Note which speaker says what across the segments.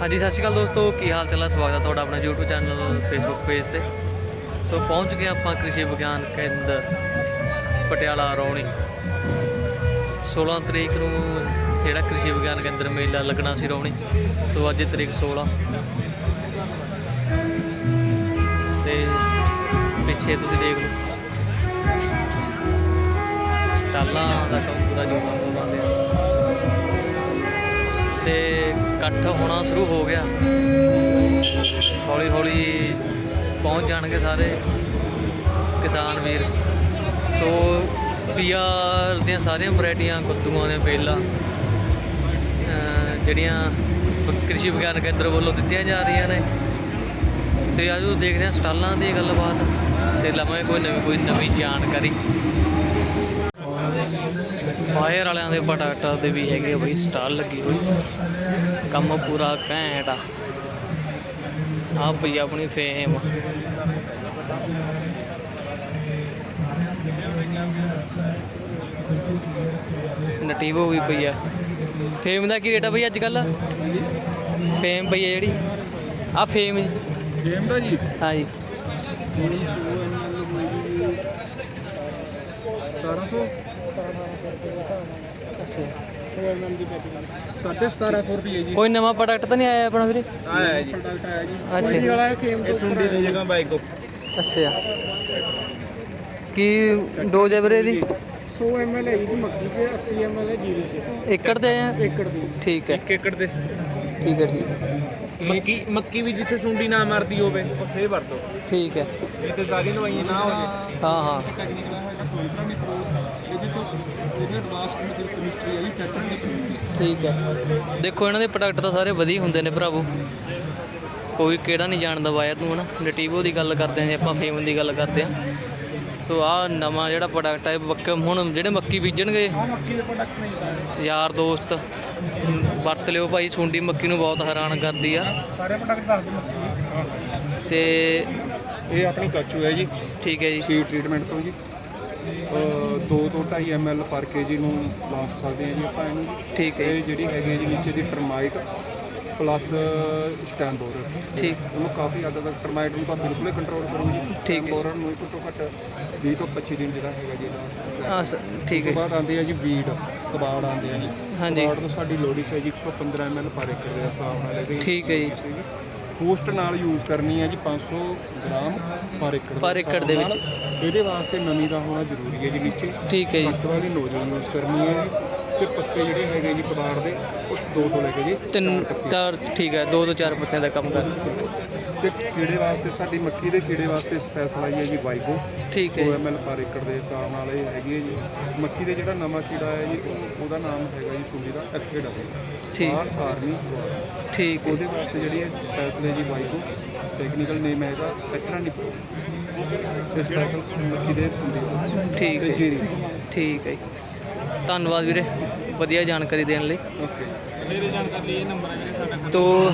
Speaker 1: ਹਾਂਜੀ, ਸਤਿ ਸ਼੍ਰੀ ਅਕਾਲ ਦੋਸਤੋ। ਕੀ ਹਾਲ ਚਾਲ ਹੈ ਸਵਾਗਤ ਹੈ ਤੁਹਾਡਾ ਆਪਣਾ YouTube ਚੈਨਲ, Facebook ਪੇਜ ਤੇ। ਸੋ ਪਹੁੰਚ ਗਏ ਆਪਾਂ ਕ੍ਰਿਸ਼ੀ ਵਿਗਿਆਨ ਕੇਂਦਰ, ਪਟਿਆਲਾ, ਰੌਣੀ। 16 ਤਰੀਕ ਨੂੰ ਜਿਹੜਾ ਕ੍ਰਿਸ਼ੀ ਵਿਗਿਆਨ ਕੇਂਦਰ ਮੇਲਾ ਲੱਗਣਾ ਸੀ ਰੌਣੀ। ਸੋ ਅੱਜ ਤਰੀਕ 16 ਤੇ ਪਿੱਛੇ ਤੁਸੀਂ ਦੇਖ ਲਓ। ਸਟਾਲਾਂ ਦਾ ਕੰਮ ਪੂਰਾ ਜੋਰਾਂ ਤੋਂ ਬੰਦੇ ਤੇ ਇਕੱਠ ਹੋਣਾ ਸ਼ੁਰੂ ਹੋ ਗਿਆ। ਹੌਲੀ ਹੌਲੀ ਪਹੁੰਚ ਜਾਣਗੇ ਸਾਰੇ ਕਿਸਾਨ ਵੀਰ। ਸੋ ਪੀਆਰ ਦੀਆਂ ਸਾਰੀਆਂ ਵੈਰਾਈਟੀਆਂ, ਕੱਦੂਆਂ ਦੀਆਂ ਬੇਲਾਂ ਜਿਹੜੀਆਂ ਕ੍ਰਿਸ਼ੀ ਵਿਗਿਆਨ ਕੇਂਦਰ ਵੱਲੋਂ ਦਿੱਤੀਆਂ ਜਾ ਰਹੀਆਂ ਨੇ। ਤੇ ਆਜੋ ਦੇਖਦੇ ਹਾਂ ਸਟਾਲਾਂ ਦੀ ਗੱਲਬਾਤ ਤੇ ਲਵਾਂਗੇ ਕੋਈ ਨਵੀਂ ਕੋਈ ਨਵੀਂ ਜਾਣਕਾਰੀ। ਵਾਇਰ ਵਾਲਿਆਂ ਦੇ ਪਟਾਟਾ ਦੇ ਵੀ ਹੈਗੇ ਬਈ ਸਟਾਲ ਲੱਗੀ ਹੋਈ। ਕੰਮ ਪੂਰਾ ਘੈਂਟ ਆ। ਆ ਪਈ ਆਪਣੀ ਫੇਮ ਨਟੀਵੋ ਵੀ ਪਈ ਆ। ਫੇਮ ਦਾ ਕੀ ਰੇਟ ਆ ਬਈ ਅੱਜ ਕੱਲ ਫੇਮ ਪਈ ਆ ਜਿਹੜੀ। ਆ ਫੇਮ
Speaker 2: ਗੇਮ ਦਾ ਜੀ?
Speaker 1: ਹਾਂ ਜੀ।
Speaker 2: 1700
Speaker 1: ਅੱਛਾ।
Speaker 2: ਸਾਢੇ 1700 ਰੁਪਏ ਜੀ।
Speaker 1: ਕੋਈ ਨਵਾਂ ਪ੍ਰੋਡਕਟ ਤਾਂ ਨਹੀਂ ਆਇਆ ਆਪਣਾ ਵੀਰੇ?
Speaker 2: ਆਇਆ ਜੀ। ਪ੍ਰੋਡਕਟ ਆਇਆ ਜੀ
Speaker 1: ਅੱਛਾ
Speaker 2: ਵਾਲਾ ਫੇਮ ਇਹ ਸੁੰਡੀ ਦੀ ਜਗ੍ਹਾ ਬਾਈਕ
Speaker 1: ਅੱਛਾ। ਕੀ ਡੋਜ਼ ਹੈ ਵੀਰੇ ਦੀ
Speaker 2: 100 ml ਹੈ ਜੀ ਮੱਕੀ ਤੇ 80 ml ਹੈ ਜੀਰੇ ਚ
Speaker 1: ਏਕੜ ਤੇ ਆ?
Speaker 2: ਏਕੜ ਦੀ।
Speaker 1: ਠੀਕ ਹੈ।
Speaker 2: 1 ਏਕੜ ਦੇ।
Speaker 1: ਠੀਕ ਹੈ ਠੀਕ ਹੈ।
Speaker 2: ਮੱਕੀ ਮੱਕੀ ਵੀ ਜਿੱਥੇ ਸੁੰਡੀ ਨਾ ਮਰਦੀ ਹੋਵੇ ਉੱਥੇ ਹੀ ਵਰਤੋ।
Speaker 1: ਠੀਕ ਹੈ।
Speaker 2: ਇਹ ਤੇ ਸਾਰੀ ਦਵਾਈਆਂ ਨਾ ਹੋ ਜੇ।
Speaker 1: ਹਾਂ ਹਾਂ।
Speaker 2: ਟੈਕਨੀਕਲ ਹੋਏਗਾ ਕੋਈ ਤਰ੍ਹਾਂ ਨਹੀਂ ਪ੍ਰੋ ਇਹਦੇ ਤੋਂ ਇਹਦੀ ਐਡਵਾਂਸ ਕੈਮਿਸਟਰੀ ਹੈ ਜੀ ਟੈਕਟਰ ਦੀ
Speaker 1: ਠੀਕ ਹੈ। ਦੇਖੋ ਇਹਨਾਂ ਦੇ ਪ੍ਰੋਡਕਟ ਤਾਂ ਸਾਰੇ ਵਧੀਆ ਹੁੰਦੇ ਨੇ ਭਰਾਵੋ। ਕੋਈ ਕਿਹੜਾ ਨਹੀਂ ਜਾਣਦਾ ਵਾਇਰ ਨੂੰ ਹਨਾ? ਨਟੀਵੋ ਦੀ ਗੱਲ ਕਰਦੇ ਆਂ ਜੇ ਆਪਾਂ ਫੇਮ ਦੀ ਗੱਲ ਕਰਦੇ ਆਂ ਸੋ ਆਹ ਨਵਾਂ ਜਿਹੜਾ ਪ੍ਰੋਡਕਟ ਹੈ ਬੱਕ ਹੁਣ ਜਿਹੜੇ ਮੱਕੀ ਬੀਜਣਗੇ।
Speaker 2: ਆ ਮੱਕੀ ਦੇ ਪ੍ਰੋਡਕਟ ਨਹੀਂ ਸਾਰੇ।
Speaker 1: ਯਾਰ ਦੋਸਤ ਵਰਤ ਲਿਓ ਭਾਈ ਸੁੰਡੀ ਮੱਕੀ ਨੂੰ ਬਹੁਤ ਹੈਰਾਨ ਕਰਦੀ ਆ।
Speaker 2: ਸਾਰੇ ਪ੍ਰੋਡਕਟ ਦੱਸ ਦਿਓ।
Speaker 1: ਤੇ
Speaker 2: ਇਹ ਆਪਣੀ ਕੱਚੂ ਹੈ ਜੀ।
Speaker 1: ਠੀਕ ਹੈ ਜੀ।
Speaker 2: ਸੀ ਟ੍ਰੀਟਮੈਂਟ ਤੋਂ ਜੀ। 2 ਤੋਂ 2.5 ml ਪਰ ਕੇਜੀ ਨੂੰ ਲਾ ਸਕਦੇ ਹਾਂ ਜੀ ਆਪਾਂ ਇਹਨੂੰ। ਜੀ।
Speaker 1: ਠੀਕ ਹੈ
Speaker 2: ਇਹ ਜਿਹੜੀ ਹੈਗੀ ਹੈ ਜੀ ਨੀਚੇ ਦੀ ਟਰਮਾਈਟ ਪਲੱਸ ਸਟੈਂਬੋਰ
Speaker 1: ਠੀਕ।
Speaker 2: ਉਹਨੂੰ ਕਾਫੀ ਹੱਦ ਤੱਕ ਟਰਮਾਈਟ ਨੂੰ ਤਾਂ ਬਿਲਕੁਲ ਹੀ ਕੰਟਰੋਲ ਕਰੂ ਜੀ
Speaker 1: ਠੀਕ ਹੈ।
Speaker 2: ਸਟੈਂਬੋਰ ਨੂੰ ਘੱਟੋ ਘੱਟ 20 ਤੋਂ 25 ਦਿਨ ਜਿਹੜਾ ਹੈਗਾ ਜੀ ਇਹਦਾ।
Speaker 1: ਆ ਸ- ਠੀਕ ਹੈ।
Speaker 2: ਬਾਅਦ ਆਉਂਦੇ ਆ ਜੀ ਵੀਡ ਕਬਾੜ ਆਉਂਦੇ ਆ ਜੀ।
Speaker 1: ਹਾਂਜੀ।
Speaker 2: ਕਬਾੜ ਤੋਂ ਸਾਡੀ ਲੋੜੀਸ ਹੈ ਜੀ 115 ml ਪਰ ਏਕੜ ਦੇ ਹਿਸਾਬ ਨਾਲ ਇਹਦੀ
Speaker 1: ਠੀਕ ਹੈ ਜੀ।
Speaker 2: ਫੂਸਟ ਨਾਲ ਯੂਜ਼ ਕਰਨੀ ਹੈ ਜੀ 500 ਗ੍ਰਾਮ ਪਰ ਏਕੜ
Speaker 1: ਪਰ ਏਕੜ ਦੇ। ਵਿੱਚ।
Speaker 2: ਇਹਦੇ ਵਾਸਤੇ ਨਮੀ ਦਾ ਹੋਣਾ ਜ਼ਰੂਰੀ ਹੈ ਜੀ ਨੀਚੇ।
Speaker 1: ਠੀਕ ਹੈ ਜੀ।
Speaker 2: ਪੱਟ ਵਾਲੀ ਨੋਜ਼ਲ ਯੂਜ਼ ਕਰਨੀ ਹੈ ਤੇ ਪੱਤੇ ਜਿਹੜੇ ਹੈਗੇ ਜੀ ਕਬਾੜ ਦੇ ਉਹ ਦੋ ਤੋਂ ਲੈ ਕੇ ਜੀ
Speaker 1: ਤਿੰਨ
Speaker 2: ਚਾਰ
Speaker 1: ਠੀਕ ਹੈ ਦੋ ਤੋਂ ਚਾਰ ਪੱਤਿਆਂ ਦਾ ਕੰਮ ਕਰ।
Speaker 2: ਤੇ ਕੀੜੇ ਵਾਸਤੇ ਸਾਡੀ ਮੱਕੀ ਦੇ ਕੀੜੇ ਵਾਸਤੇ ਸਪੈਸ਼ਲ ਆਈ ਹੈ ਜੀ ਵਾਈਗੋ
Speaker 1: ਠੀਕ ਹੈ
Speaker 2: 100 ml ਪਰ ਏਕੜ ਦੇ ਹਿਸਾਬ ਨਾਲ ਇਹ ਹੈਗੀ ਹੈ ਜੀ। ਮੱਕੀ ਦੇ ਜਿਹੜਾ ਨਵਾਂ ਕੀੜਾ ਹੈ ਜੀ ਉਹ- ਉਹਦਾ ਨਾਮ ਹੈਗਾ ਜੀ ਸੁੰਡੀ ਦਾ ਐਫਿਡ
Speaker 1: ਠੀਕ।
Speaker 2: ਆਰ ਆਰਮੀ
Speaker 1: ਠੀਕ ਹੈ।
Speaker 2: ਉਹਦੇ ਵਾਸਤੇ ਜਿਹੜੀ ਹੈ ਸਪੈਸ਼ਲ ਹੈ ਜੀ ਵਾਈਗੋ ਟੈਕਨੀਕਲ ਨੇਮ ਹੈਗਾ ਪੈਟਰਾ ਨਿਪੋ ਇਹ ਸਪੈਸ਼ਲ ਮੱਕੀ ਦੇ ਵਾਸਤੇ
Speaker 1: ਠੀਕ
Speaker 2: ਤੇ
Speaker 1: ਹੈ
Speaker 2: ਜੀਰੀ।
Speaker 1: ਠੀਕ ਹੈ ਜੀ। ਧੰਨਵਾਦ ਵੀਰੇ ਵਧੀਆ ਜਾਣਕਾਰੀ ਦੇਣ ਲਈ।
Speaker 2: ਓਕੇ। ਮੇਰੇ ਜਾਣਕਾਰੀ ਇਹ ਨੰਬਰ ਹੈ ਜਿਹੜੇ ਸਾਡਾ
Speaker 1: ਤੋ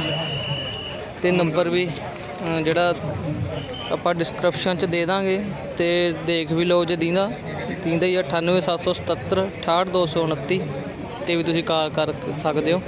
Speaker 1: ਤੇ ਨੰਬਰ ਵੀ ਜਿਹੜਾ ਆਪਾਂ ਡਿਸਕ੍ਰਿਪਸ਼ਨ ਚ ਦੇ ਦਾਂਗੇ ਤੇ ਦੇਖ ਵੀ ਲਓ ਜੇ ਦੀਂਦਾ। ਦੀਂਦਾ ਹੀ ਆ 98777 68229 ਤੇ ਵੀ ਤੁਸੀਂ ਕਾਲ ਕਰ ਸਕਦੇ ਹੋ।